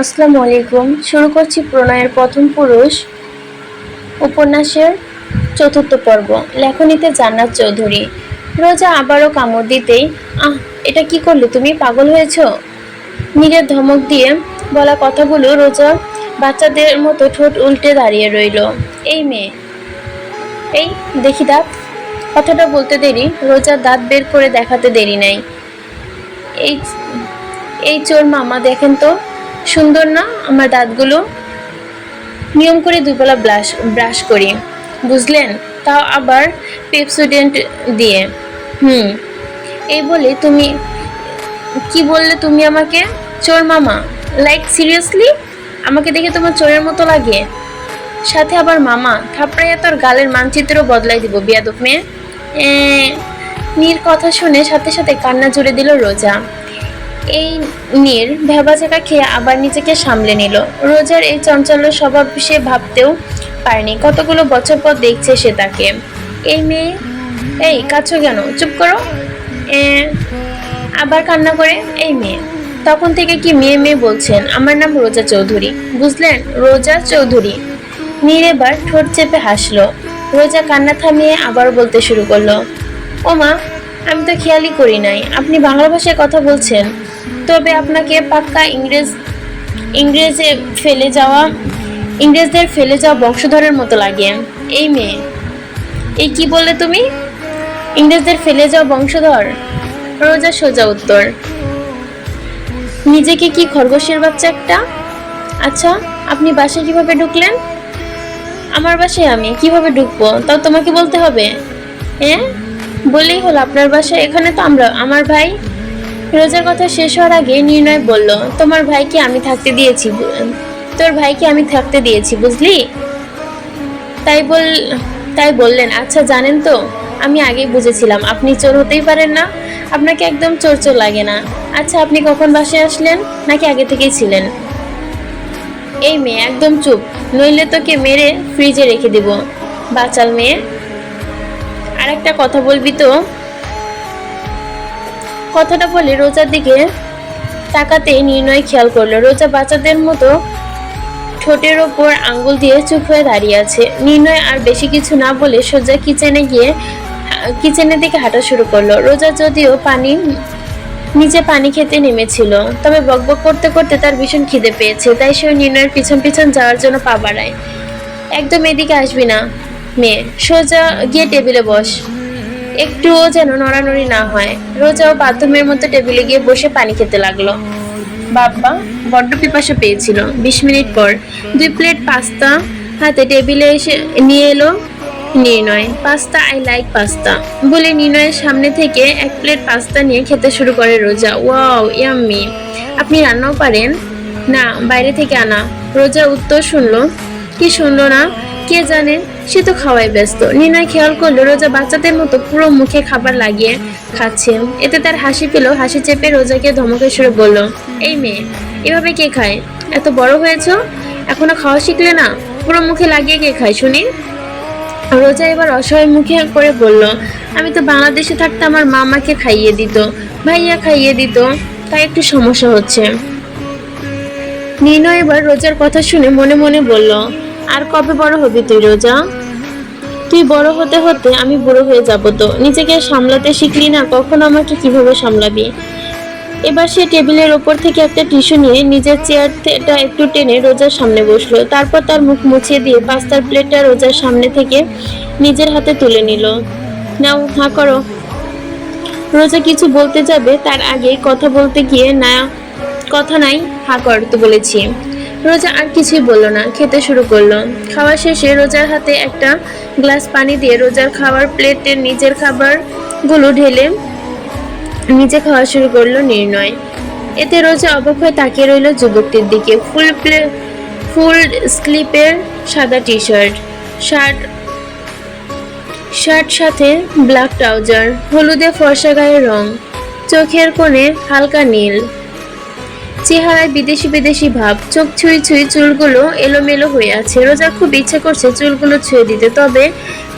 আসসালামু আলাইকুম। শুরু করছি প্রণয়ের প্রথম পুরুষ উপন্যাসের চতুর্থ পর্ব, লেখনীতে জান্নাত চৌধুরী। রোজা আবারও কামড় দিতেই, আহ, এটা কি করলে? তুমি পাগল হয়েছ? নিজের ধমক দিয়ে বলা কথাগুলো রোজা বাচ্চাদের মতো ঠোঁট উল্টে দাঁড়িয়ে রইল। এই মেয়ে, এই দেখি দাঁত। কথাটা বলতে দেরি, রোজা দাঁত বের করে দেখাতে দেরি নাই। এই এই চোর মামা, দেখেন তো। সুন্দর না আমার দাঁতগুলো? নিয়ম করে দুবেলা ব্রাশ ব্রাশ করি। বুঝলেন? তাও আবার পেপসোডেন্ট দিয়ে। হুম। এই বলে তুমি কি বললে তুমি আমাকে? চোর মামা। লাইক সিরিয়াসলি আমাকে দেখে তোমার চোরের মতো লাগে। সাথে আবার মামা। থাপড়াইয়া তোর গালের মানচিত্র বদলাই দিব, বিয়াদব মেয়ে। নীর কথা শুনে সাথে সাথে কান্না জুড়ে দিল রোজা। এই নীর ভেবাচাকা খেয়ে আবার নিজেকে সামলে নিল। রোজার এই চঞ্চল স্বভাব সে ভাবতেও পারেনি। কতগুলো বছর পর দেখছে সে তাকে। এই মেয়ে, এই কাছো কেন? চুপ করো। আবার কান্না করে এই মেয়ে। তখন থেকে কি মেয়ে মেয়ে বলছেন? আমার নাম রোজা চৌধুরী। বুঝলেন? রোজা চৌধুরী। নীর এবার ঠোঁট চেপে হাসলো। রোজা কান্না থামিয়ে আবার বলতে শুরু করল ও মা আমি তো খেয়ালই করি নাই। আপনি বাংলা ভাষায় কথা বলছেন। তবে আপনাকে পাক্কা ইংরেজ, ইংরেজে ফেলে যাওয়া, ইংরেজদের ফেলে যাওয়া বংশধরের মতো লাগে। এই মেয়ে। এই কি বললে তুমি? ইংরেজদের ফেলে যাওয়া বংশধর? রোজা সোজা উত্তর। নিজেকে কি খরগোশের বাচ্চা একটা? আচ্ছা আপনি বাসায় কীভাবে ঢুকলেন? আমার বাসায় আমি। কীভাবে ঢুকবো? তাও তোমাকে বলতে হবে। হ্যাঁ? বললেই হলো, আপনার বাসায় এখানে তো আমরা, আমার ভাই রোজার কথা শেষ হওয়ার আগে নির্ণয় বলল, তোমার ভাইকে আমি থাকতে দিয়েছি তোর ভাইকে আমি থাকতে দিয়েছি, বুঝলি? তাই বল, তাই বললেন আচ্ছা জানেন তো, আমি আগেই বুঝেছিলাম, আপনি চোর হতেই পারেন না, আপনাকে একদম চোর চোর লাগে না। আচ্ছা আপনি কখন বাসায় আসলেন, নাকি আগে থেকেই ছিলেন? এই মেয়ে, একদম চুপ, নইলে তোকে মেরে ফ্রিজে রেখে দিব, বাচাল মেয়ে। আর একটা কথা বলবি তো কথাটা বলে রোজার দিকে তাকাতে নির্ণয় খেয়াল করল। রোজা বাচ্চাদের মতো ঠোঁটের ওপর আঙ্গুল দিয়ে চুপ হয়ে দাঁড়িয়ে আছে। নির্ণয় আর বেশি কিছু না বলে সোজা কিচেনে গিয়ে, কিচেনের দিকে হাঁটা শুরু করল। রোজা যদিও পানি, নিচে পানি খেতে নেমেছিল, তবে বকবক করতে করতে তার ভীষণ খিদে পেয়েছে, তাই সে নির্ণয়ের পিছন পিছন যাওয়ার জন্য পা বাড়ায়। একদম এদিকে আসবি না, মেয়ে। সোজা গিয়ে টেবিলে বস। একটুও যেন নড়ানড়ি না হয়। রোজাও বাথরুমের মতো টেবিলে গিয়ে বসে পানি খেতে লাগল। বাবা বড্ড পিপাসা পেয়েছিল। বিশ মিনিট পর দুই প্লেট পাস্তা হাতে টেবিলে এসে নিয়ে এলো Nirnoy. Pasta I like pasta. বলে নির্ণয়ের সামনে থেকে এক প্লেট পাস্তা নিয়ে খেতে শুরু করে রোজা। Wow, yummy. আপনি রান্নাও পারেন? না, বাইরে থেকে আনা। রোজা উত্তর শুনলো। কি শুনলো না? কে জানে? সে তো খাওয়াই ব্যস্ত। নির্ণয় খেয়াল করল রোজা বাচ্চাদের মতো পুরো মুখে খাবার লাগিয়ে খাচ্ছে। এতে তার হাসি পেল, হাসি চেপে রোজাকে ধমকে সুরে বলল, এই মেয়ে, এভাবে কে খায়? এত বড় হয়েছ? এখনও খাওয়া শিখলে না? পুরো মুখে লাগিয়ে কে খায়, শুনি? রোজা এবার অসহায় মুখে করে বলল, আমি তো বাংলাদেশে থাকতে আমার মামাকে খাইয়ে দিত, ভাইয়া খাইয়ে দিত, তাই একটু সমস্যা হচ্ছে। নির্ণয় এবার রোজার কথা শুনে মনে মনে বলল, আর কবে বড় হবি তুই রোজা? তুই বড় হতে হতে আমি বুড়ো হয়ে যাব তো। নিজেকে সামলাতে শিখলি না, কখন আমাকে কীভাবে সামলাবি? এবার সে টেবিলের ওপর থেকে একটা টিস্যু নিয়ে নিজের চেয়ারটা একটু টেনে রোজার সামনে বসল। তারপর তার মুখ মুছিয়ে দিয়ে পাস্তার প্লেটটা রোজার সামনে থেকে নিজের হাতে তুলে নিল। নাও, হা করো। রোজা কিছু বলতে যাবে, তার আগে কথা বলতে গিয়ে না, কথা নাই, হা কর, তো বলেছি। রোজা আর কিছুই বলল না, খেতে শুরু করল। খাওয়া শেষে রোজার হাতে একটা গ্লাস পানি দিয়ে রোজার খাবার প্লেটে নিজের খাবারগুলো ঢেলে নিজে খাওয়া শুরু করল নির্ণয়। এতে রোজা অবাক হয়ে তাকিয়ে রইল যুবকটির দিকে। ফুল প্লে, ফুল স্লিপের সাদা টি শার্ট শার্ট শার্ট সাথে ব্ল্যাক ট্রাউজার, হলুদে ফর্সা গায়ের রং, চোখের কোণে হালকা নীল। চেহারায় বিদেশি বিদেশি ভাব, চোখ ছুঁই ছুঁই চুলগুলো এলোমেলো হয়ে আছে। রোজা খুব ইচ্ছে করছে চুলগুলো ছুঁয়ে দিতে, তবে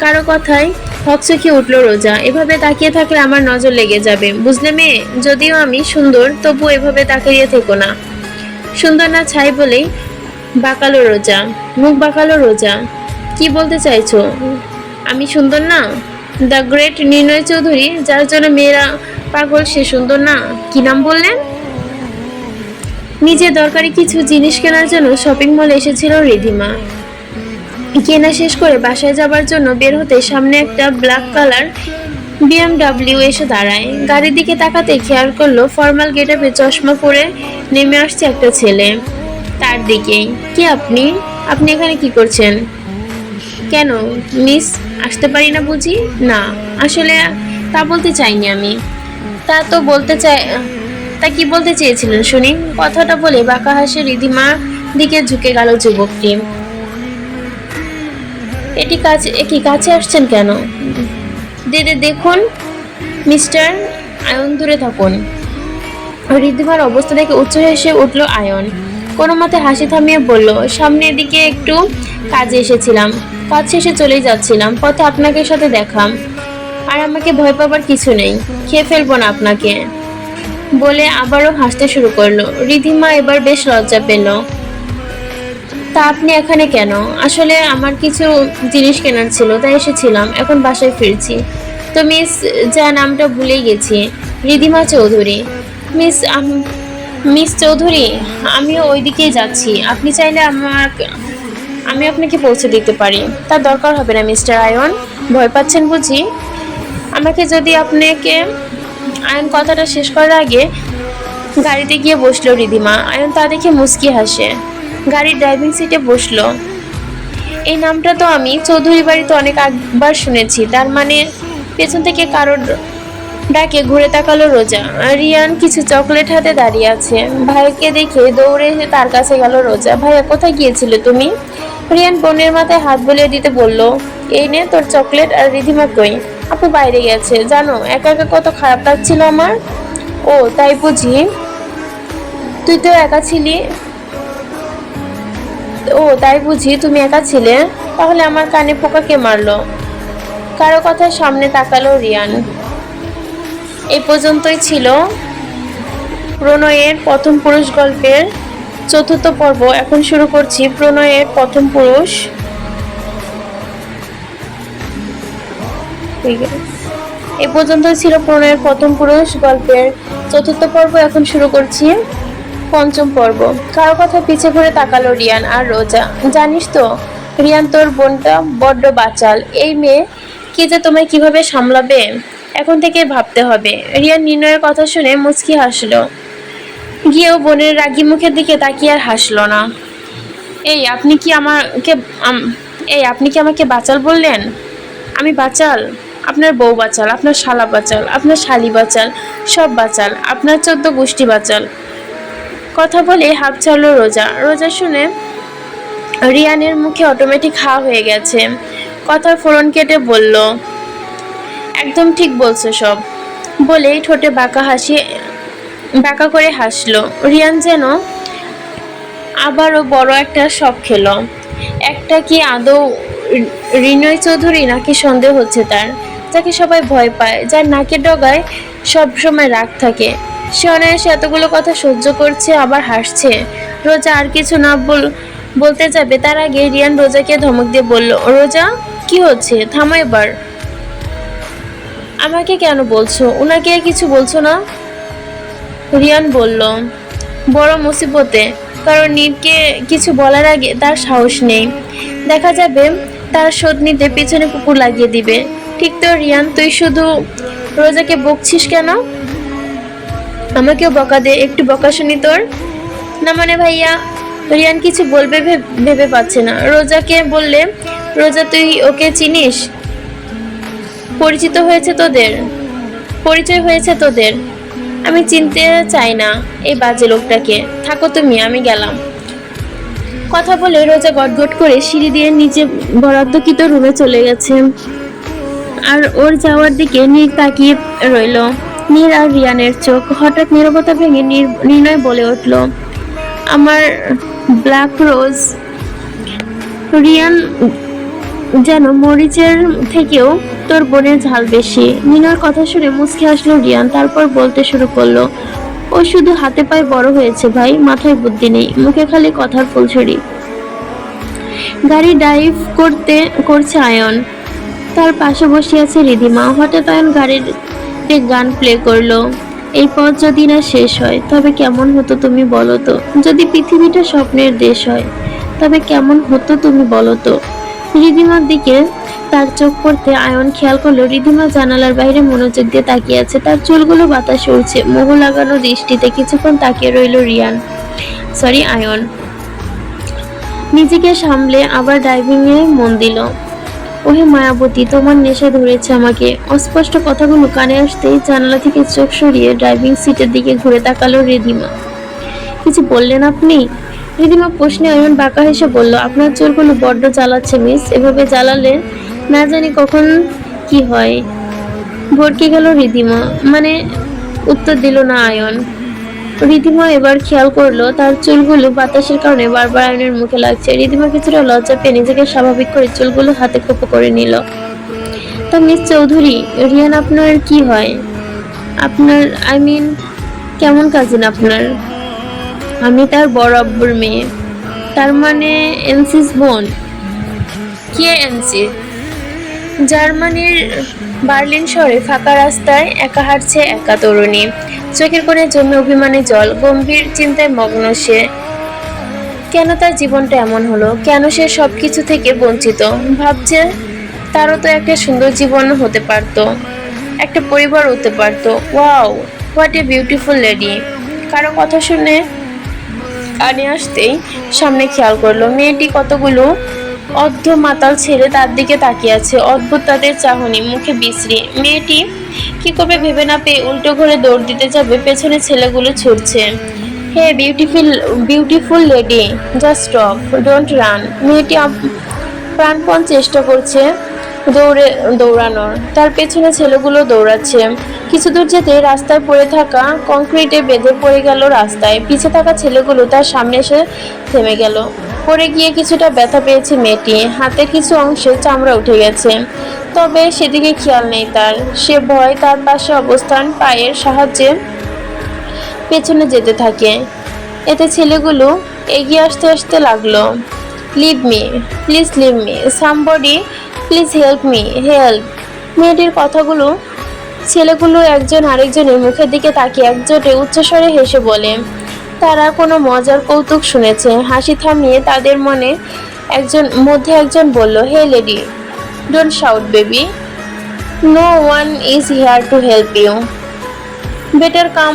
কারও কথায় হকচকি উঠল রোজা। এভাবে তাকিয়ে থাকলে আমার নজর লেগে যাবে। বুঝলে মেয়ে? যদিও আমি সুন্দর, তবু এভাবে তাকিয়ে থেকো না। সুন্দর না ছাই বলেই বাঁকালো রোজা। মুখ বাঁকালো রোজা। কি বলতে চাইছো? আমি সুন্দর না? দ্য গ্রেট নির্ণয় চৌধুরী, যার জন্য মেয়েরা পাগল, সে সুন্দর না? কি নাম বললেন? নিজে দরকারি কিছু জিনিস কেনার জন্য শপিং মলে এসেছিল রিধিমা। কেনা শেষ করে বাসায় যাবার জন্য বের হতে সামনে একটা ব্ল্যাক কালার বিএমডাব্লিউ এসে দাঁড়ায়। গাড়ির দিকে তাকাতে খেয়াল করল ফর্মাল গেটআপে চশমা পরে নেমে আসছে একটা ছেলে। তার দিকেই কি আপনি? আপনি এখানে কি করছেন? কেন, মিস? আসতে পারি না বুঝি? না, আসলে তা বলতে চাইনি আমি। তা তো বলতে চাই তা কি বলতে চেয়েছিলেন, শুনি? কথাটা বলে বাঁকা হাসে রিধিমার দিকে ঝুঁকে গেল যুবকটি। এটি কাছে এ কি কাছে আসছেন কেন? দিদি দেখুন, মিস্টার আয়ন দূরে থাকুন। রিদ্ধিমার অবস্থা দেখে উচ্চ হেসে উঠল আয়ন। কোনো মতে হাসি থামিয়ে বলল, সামনের দিকে একটু কাজে এসেছিলাম। কাজ শেষে চলেই যাচ্ছিলাম। পথে আপনাকে সাথে দেখাম। আর আমাকে ভয় পাবার কিছু নেই। খেয়ে ফেলব না আপনাকে। বলে আবারও হাসতে শুরু করল। রিধিমা এবার বেশ লজ্জা পেল। তা আপনি এখানে কেন? আসলে আমার কিছু জিনিস কেনার ছিল, তাই এসেছিলাম। এখন বাসায় ফিরছি। তো মিস, যা নামটা ভুলে গেছি। রিধিমা চৌধুরী। মিস মিস চৌধুরী, আমিও ওই দিকেই যাচ্ছি। আপনি চাইলে আমার আমি আপনাকে পৌঁছে দিতে পারি। তার দরকার হবে না, মিস্টার আয়ন। ভয় পাচ্ছেন বুঝি? আমাকে যদি আপনাকে আয়ন কথাটা শেষ করার আগে গাড়িতে গিয়ে বসল রিধিমা। আয়ন তা দেখে মুচকি হাসে। গাড়ির ড্রাইভিং সিটে বসল। এই নামটা তো আমি চৌধুরী বাড়িতে অনেক একবার শুনেছি। তার মানে পেছন থেকে কারোর ডাকে ঘুরে তাকালো রোজা। রিয়ান কিছু চকলেট হাতে দাঁড়িয়ে আছে। ভাইকে দেখে দৌড়ে তার কাছে গেল রোজা। ভাইয়া, কোথায় গিয়েছিলে তুমি? রিয়ান বোনের মাথায় হাত বুলিয়ে দিতে বলল, এই নে তোর চকলেট আর রিধিমা কই? আপু বাইরে গেছে, জানো, একা একা কত খারাপ লাগছিল আমার? ও, তাই বুঝি। তুই তো একা ছিলি? ও, তাই বুঝি, তুমি একা ছিলে? তাহলে আমার কানে পোকা কে মারলো? কারও কথা সামনে তাকালো রিয়ান। এই পর্যন্তই ছিল প্রণয়ের প্রথম পুরুষ গল্পের চতুর্থ পর্ব এখন শুরু করছি প্রণয়ের প্রথম পুরুষ। এ পর্যন্ত ছিল প্রণয়ের প্রথম পুরুষ, গল্পের চতুর্থ পর্ব এখন শুরু করছি পঞ্চম পর্ব। কারও কথা পিছে ঘুরে তাকালো রিয়ান আর রোজা। জানিস তো, রিয়ান তোর বোনটা বড্ড বাচাল। এই মেয়ে কি যে তোমায় কীভাবে সামলাবে? এখন থেকে ভাবতে হবে। রিয়ান নির্ণয়ের কথা শুনে মুচকি হাসলো। গিয়েও বোনের রাগি মুখের দিকে তাকিয়ে আর হাসলো না। এই, আপনি কি আমাকে এই, আপনি কি আমাকে বাঁচাল বললেন? আমি বাঁচাল। আপনার বউ বাঁচাল, আপনার শালা বাঁচাল, আপনার শালি বাঁচাল, সব বাঁচাল, আপনার চোদ্দ গোষ্ঠী বাঁচাল। কথা বলে হাফ ছাড়লো রোজা। রোজা শুনে রিয়ানের মুখে অটোমেটিক হা হয়ে গেছে। কথার ফোরন কেটে বলল, একদম ঠিক বলছো সব। বলেই ঠোঁটে বাঁকা হাসি বাঁকা করে হাসলো। রিয়ান যেন আবারও বড় একটা শখ খেলো। একটা কি আদৌ রিনয় চৌধুরী নাকি সন্দেহ হচ্ছে তার? যাকে সবাই ভয় পায়, যার নাকের ডগায় সব সময় রাগ থাকে। সে অনায়াসে এতগুলো কথা সহ্য করছে, আবার হাসছে। রোজা আর কিছু না বল, বলতে যাবে, তার আগে রিয়ান রোজাকে ধমক দিয়ে বলল, রোজা? কি হচ্ছে? থামো এবার। আমাকে কেন বলছো? ওনাকে কিছু বলছো না? রিয়ান বলল, বড় মুসিবতে কারণ নীরকে কিছু বলার আগে তার সাহস নেই। দেখা যাবে তার শোধ নিতে পেছনে কুকুর লাগিয়ে দিবে। ঠিক তো রিয়ান, তুই শুধু রোজাকে বকছিস কেন? আমাকেও বকা দে, একটু বকা শুনি তোর। না মানে ভাইয়া, রিয়ান কিছু বলবে ভেবে পাচ্ছে না। রোজাকে বললে, রোজা তুই ওকে চিনিস? পরিচিত হয়েছে তোদের? পরিচয় হয়েছে তোদের? আমি চিনতে চাই না এই বাজে লোকটাকে। থাকো তুমি, আমি গেলাম। কথা বলে রোজা গটগট করে সিঁড়ি দিয়ে নিচে বরাদ্দকৃত রুমে চলে গেছে। আর ওর যাওয়ার দিকে নীর তাকিয়ে রইল। নীর আর রিয়ানের চোখ হঠাৎ নীরবতা ভেঙে নীর- নির্ণয় বলে উঠল, আমার ব্ল্যাক রোজ। রিয়ান যেন মরিচের থেকেও তোর বোনের ঝাল বেশি। মিনার কথা শুনে মুচকি হাসলো রিয়ান, তারপর বলতে শুরু করল, ও শুধু হাতে পায়ে বড় হয়েছে ভাই, মাথায় বুদ্ধি নেই, মুখে খালি কথার ফুলছড়ি গাড়ি ড্রাইভ করতে, করছে আয়ন। তার পাশে বসে আছে রিধিমা। হঠাৎ আয়ন গাড়িতে গান প্লে করল, এই পথ যদি না শেষ হয়, তবে কেমন হতো তুমি বলো তো? যদি পৃথিবীটা স্বপ্নের দেশ হয়, তবে কেমন হতো তুমি বলো তো? রিধিমার দিকে তার চোখ পড়তে আয়ন খেয়াল করল, রিধিমা জানালার বাইরে মনোযোগ দিয়ে তাকিয়ে আছে। তার চুলগুলো বাতাস উড়ছে, মোহ লাগানো দৃষ্টিতে কিছুক্ষণ তাকিয়ে রইল রিয়ান। Sorry, ion. নিজেকে সামলে আবার ড্রাইভিং এ মন দিল। ওহে মায়াবতী, তোমার নেশা ধরেছে আমাকে। অস্পষ্ট কথাগুলো কানে আসতেই জানালা থেকে চোখ সরিয়ে ড্রাইভিং সিটের দিকে ঘুরে তাকালো রিধিমা। কিছু বললেন আপনি? রিধিমা প্রশ্নে অয়ন বাঁকা হেসে বলল, আপনার চোরগুলো বড্ড জ্বালাচ্ছে, মিস। এভাবে জ্বালালে না জানি কখন কি হয়। ভরকে গেল রিদিমা। মানে উত্তর দিল না আয়ন রিদিমা এবার খেয়াল করল, তার চুলগুলো বাতাসের কারণে বারবার আয়নের মুখে লাগছে। রিদিমা কিছুটা লজ্জা পেয়ে নিজেকে স্বাভাবিক করে চুলগুলো হাতে খোপো করে নিল। তা মিস চৌধুরী, রিয়ান আপনার কি হয়? আপনার, আই মিন, কেমন কাজিন আপনার? আমি তার বড় আব্বুর মেয়ে। তার মানে এনসিস বোন। কে এনসি? জার্মানির বার্লিন শহরে ফাঁকা রাস্তায় একা হাঁটছে একা তরুণী। চোখের কোণে জমে অভিমানে জল, গম্ভীর চিন্তায় মগ্ন সে। কেন তার জীবনটা এমন হলো? কেন সে সব কিছু থেকে বঞ্চিত? ভাবছে তারও তো একটা সুন্দর জীবন হতে পারতো। একটা পরিবার হতে পারতো। Wow, what a beautiful lady. কারও কথা শুনে কানে আসতেই সামনে খেয়াল করল। মেয়েটি কতগুলো অর্ধ মাতাল ছেড়ে তার দিকে তাকিয়ে আছে। অদ্ভুত তাদের চাহনি, মুখে বিশ্রী। মেয়েটি কি করবে ভেবে না পেয়ে উল্টো ঘরে দৌড় দিতে যাবে, পেছনে ছেলেগুলো ছুটছে। Hey beautiful beautiful lady just stop don't run মেয়েটি প্রাণপণ চেষ্টা করছে। দৌড়ে, দৌড়ানোর। তার পেছনে ছেলেগুলো দৌড়াচ্ছে। কিছু দূর যেতে রাস্তায় পড়ে থাকা কংক্রিটে বেঁধে পড়ে গেল রাস্তায়। পিছে থাকা ছেলেগুলো তার সামনে এসে থেমে গেল। পড়ে গিয়ে কিছুটা ব্যথা পেয়েছে মেয়েটি। হাতের কিছু অংশে চামড়া উঠে গেছে। তবে সেদিকে খেয়াল নেই তার। সে ভয় তার পাশে অবস্থান পায়ের সাহায্যে পেছনে যেতে থাকে। এতে ছেলেগুলো এগিয়ে আসতে আসতে লাগল। Leave me please leave me somebody please help me help মেয়েটির কথাগুলো ছেলেগুলো একজন আরেকজনের মুখের দিকে তাকিয়ে একজোটে উচ্চস্বরে হেসে বলে, তারা কোনো মজার কৌতুক শুনেছে। হাসি থামিয়ে তাদের মনে একজন, মধ্যে একজন বলল, hey lady don't shout baby no one is here to help you better come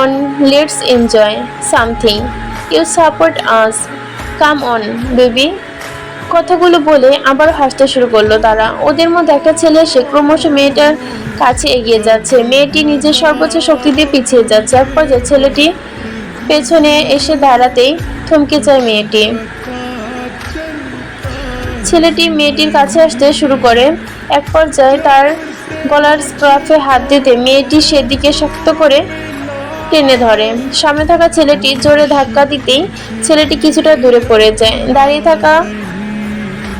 on let's enjoy something you support us come on baby কথাগুলো বলে আবার হাসতে শুরু করল তারা। ওদের মধ্যে একটা ছেলে সে ক্রমশ মেয়েটার কাছে এগিয়ে যাচ্ছে। মেয়েটি নিজের সর্বোচ্চ শক্তি দিয়ে পিছিয়ে যাচ্ছে। এক পর্যায়ে ছেলেটি পেছনে এসে দাঁড়াতেই থমকে যায় মেয়েটি। ছেলেটি মেয়েটির কাছে আসতে শুরু করে। এক পর্যায়ে তার গলার স্ক্রাফে হাত দিতে মেয়েটি সেদিকে শক্ত করে টেনে ধরে। সামনে থাকা ছেলেটি জোরে ধাক্কা দিতেই ছেলেটি কিছুটা দূরে পড়ে যায়। দাঁড়িয়ে থাকা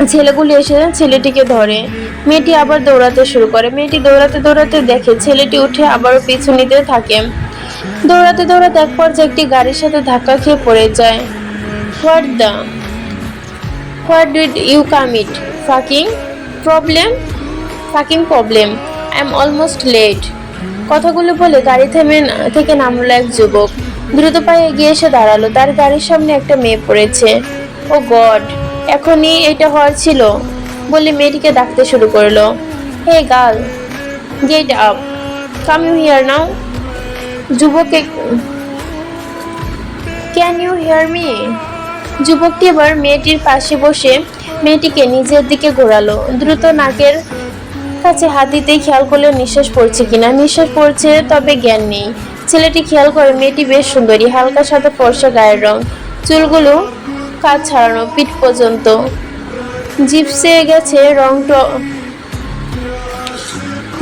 ছেলেগুলি এসে ছেলেটিকে ধরে। মেয়েটি আবার দৌড়াতে শুরু করে। মেয়েটি দৌড়াতে দৌড়াতে দেখে ছেলেটি উঠে আবারও পিছু নিতে থাকে। দৌড়াতে দৌড়াতে এক পর্যায়ে একটি গাড়ির সাথে ধাক্কা খেয়ে পড়ে যায়। What the? What did you come it fucking problem? Fucking problem. I am almost late. কথাগুলো বলে গাড়ি থেমে থেকে নামলো এক যুবক। দ্রুত পায়ে এগিয়ে এসে দাঁড়াল। তার গাড়ির সামনে একটা মেয়ে পড়েছে। Oh God! এখনই এটা হওয়ার ছিল। বলে মেয়েটিকে ডাকতে শুরু করল। Hey girl get up come you here now যুবকে can you hear me যুবকটি এবার মেয়েটির পাশে বসে মেয়েটিকে নিজের দিকে ঘোরালো। দ্রুত নাকের কাছে হাত দিতেই খেয়াল করলে, নিঃশ্বাস পড়ছে কিনা। নিঃশ্বাস পড়ছে, তবে জ্ঞান নেই। ছেলেটি খেয়াল করে মেয়েটি বেশ সুন্দরী, হালকা সাথে ফর্সা গায়ের রং। চুলগুলো কাজ ছাড়ানো পিঠ পর্যন্ত। জিপসে গেছে রং টপ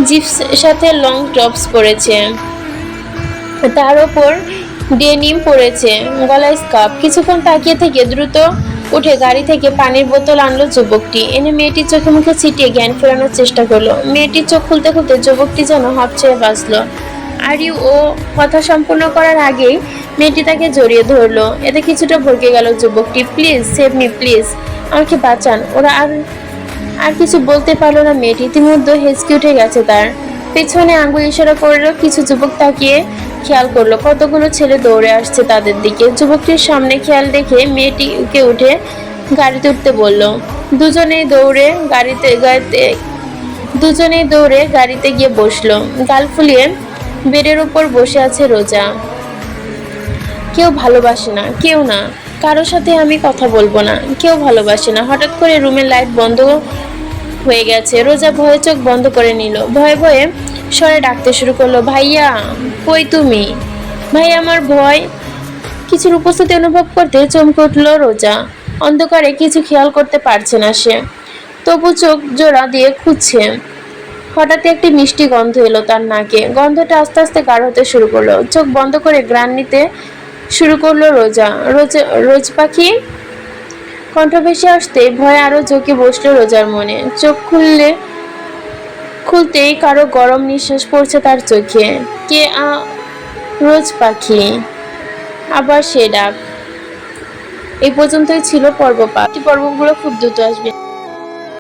জিপস সাথে লং টপস পরেছে। তার ওপর ডেনিম পরেছে, গলায় স্কার্ফ। কিছুক্ষণ তাকিয়ে থেকে দ্রুত উঠে গাড়ি থেকে পানির বোতল আনলো যুবকটি। এনে মেয়েটির চোখে মুখে ছিটিয়ে জ্ঞান ফেরানোর চেষ্টা করল। মেয়েটির চোখ খুলতে খুলতে যুবকটি যেন হাঁপ ছেড়ে বাঁচলো। আরিউ ও কথা সম্পূর্ণ করার আগেই মেয়েটি তাকে জড়িয়ে ধরলো। এতে কিছুটা ভরকে গেল, যুবকটি প্লিজ সেভ মি প্লিজ আমাকে বাঁচান, ওরা আর আর কিছু বলতে পারল না মেয়েটি। ইতিমধ্যে হেঁচকে উঠে গেছে তার। পেছনে আঙ্গুল ইশারা করল, কিছু যুবক তাকিয়ে খেয়াল করল। কতগুলো ছেলে দৌড়ে আসছে তাদের দিকে। যুবকটির সামনে খেয়াল রেখে মেয়েটিকে উঠে গাড়িতে উঠতে বলল, দুজনেই দৌড়ে গাড়িতে গাড়িতে, দুজনেই দৌড়ে গাড়িতে গিয়ে বসল। গাল ফুলিয়ে বেডের উপর বসে আছে রোজা। কেউ ভালোবাসে না, কেউ না। কারোর সাথে আমি কথা বলব না, কেউ ভালোবাসে না। হঠাৎ করে রুমের লাইট বন্ধ হয়ে গেছে। রোজা ভয়ে চোখ বন্ধ করে নিল। ভয়ে ভয়ে স্বরে ডাকতে শুরু করল, ভাইয়া, কই তুমি? ভাই, আমার ভয়। কিছুর উপস্থিতি অনুভব করতে চমকে উঠল রোজা। অন্ধকারে কিছু খেয়াল করতে পারছে না সে। তবু চোখ জোড়া দিয়ে খুঁজছে। হঠাৎ একটি মিষ্টি গন্ধ এলো তার নাকে। গন্ধটা আস্তে আস্তে গাঢ় হতে শুরু করল। চোখ বন্ধ করে গ্রান নিতে শুরু করল রোজা। রোজ রোজ পাখি কণ্ঠ ভেসে আসতে ভয়ে আরও ঝোঁকে বসল রোজার মনে। চোখ খুললে খুলতেই কারও গরম নিঃশ্বাস পড়ছে তার চোখে। কে আ রোজ পাখি? আবার সে ডাক। এই পর্যন্তই ছিল পর্ব পাঠ পর্বগুলো খুব দ্রুত আসবে।